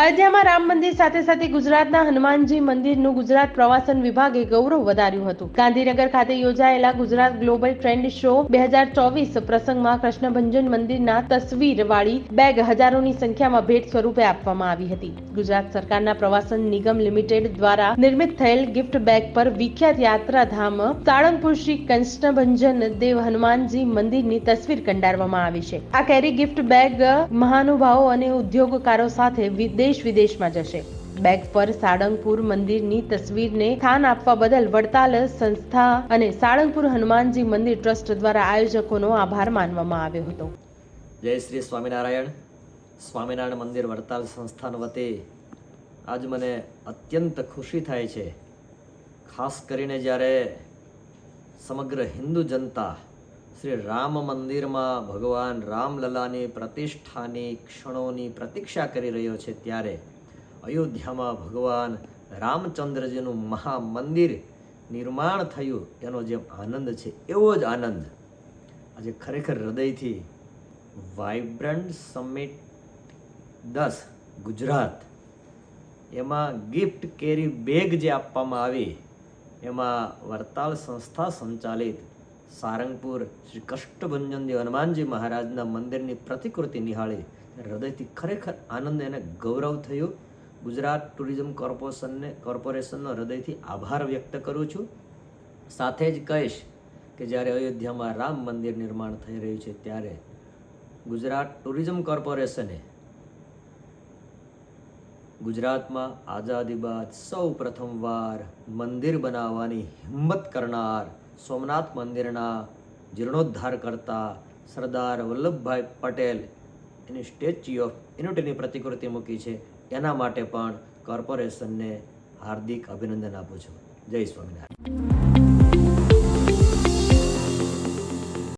અયોધ્યામાં રામ મંદિર સાથે સાથે ગુજરાતના હનુમાનજી મંદિરનું ગુજરાત પ્રવાસન વિભાગે ગૌરવ વધાર્યું હતું. ગાંધીનગર ખાતે યોજાયેલા ગુજરાત ગ્લોબલ ટ્રેન્ડ શો બે હજાર ચોવીસ પ્રસંગમાં કૃષ્ણભંજન મંદિરના તસવીરવાળી બેગ હજારોની સંખ્યામાં ભેટ સ્વરૂપે આપવામાં આવી હતી. ગુજરાત સરકારના પ્રવાસન નિગમ લિમિટેડ દ્વારા નિર્મિત થયેલ ગિફ્ટ બેગ પર વિખ્યાત યાત્રાધામ સાળંગપુર શ્રી કૃષ્ણભંજન દેવ હનુમાનજી મંદિરની તસવીર કંડારવામાં આવી છે. આ કેરી ગિફ્ટ બેગ મહાનુભાવો અને ઉદ્યોગકારો સાથે વિદેશ વિદેશમાં જશે. બેગ પર સાળંગપુર મંદિરની તસવીરને સ્થાન આપવા બદલ વડતાલ સંસ્થા અને સાળંગપુર હનુમાનજી મંદિર ટ્રસ્ટ દ્વારા આયોજકોનો આભાર માનવામાં આવ્યો હતો. જય શ્રી સ્વામિનારાયણ. સ્વામિનારાયણ મંદિર વડતાલ સંસ્થાન વતી આજ મને અત્યંત ખુશી થાય છે. ખાસ કરીને જ્યારે સમગ્ર હિન્દુ જનતા શ્રી રામ મંદિરમાં ભગવાન રામલલાની પ્રતિષ્ઠાની ક્ષણોની પ્રતીક્ષા કરી રહ્યો છે ત્યારે અયોધ્યામાં ભગવાન રામચંદ્રજીનું મહામંદિર નિર્માણ થયું. એનો જે આનંદ છે, એવો જ આનંદ. આજે ખરેખર હૃદયથી વાઇબ્રન્ટ સમિટ દસ ગુજરાત. એમાં ગિફ્ટ કેરી બેગ જે આપવામાં આવી, એમાં વરતાલ સંસ્થા સંચાલિત સારંગપુર શ્રી કષ્ટભંજન હનુમાનજી મહારાજના મંદિરની પ્રતિકૃતિ નિહાળી હૃદયથી ખરેખર આનંદ અને ગૌરવ થયું. ગુજરાત ટુરિઝમ કોર્પોરેશનને કોર્પોરેશનનો હૃદયથી આભાર વ્યક્ત કરું છું. સાથે જ કહીશ કે જ્યારે અયોધ્યામાં રામ મંદિર નિર્માણ થઈ રહ્યું છે ત્યારે ગુજરાત ટુરિઝમ કોર્પોરેશને ગુજરાતમાં આઝાદી બાદ સૌ પ્રથમવાર મંદિર બનાવવાની હિંમત કરનાર સોમનાથ મંદિરના જીર્ણોદ્ધાર કરતા સરદાર વલ્લભભાઈ પટેલ એની સ્ટેચ્યુ ઓફ યુનિટીની પ્રતિકૃતિ મૂકી છે. એના માટે પણ કોર્પોરેશનને હાર્દિક અભિનંદન આપું છું. જય સ્વામિનારાયણ.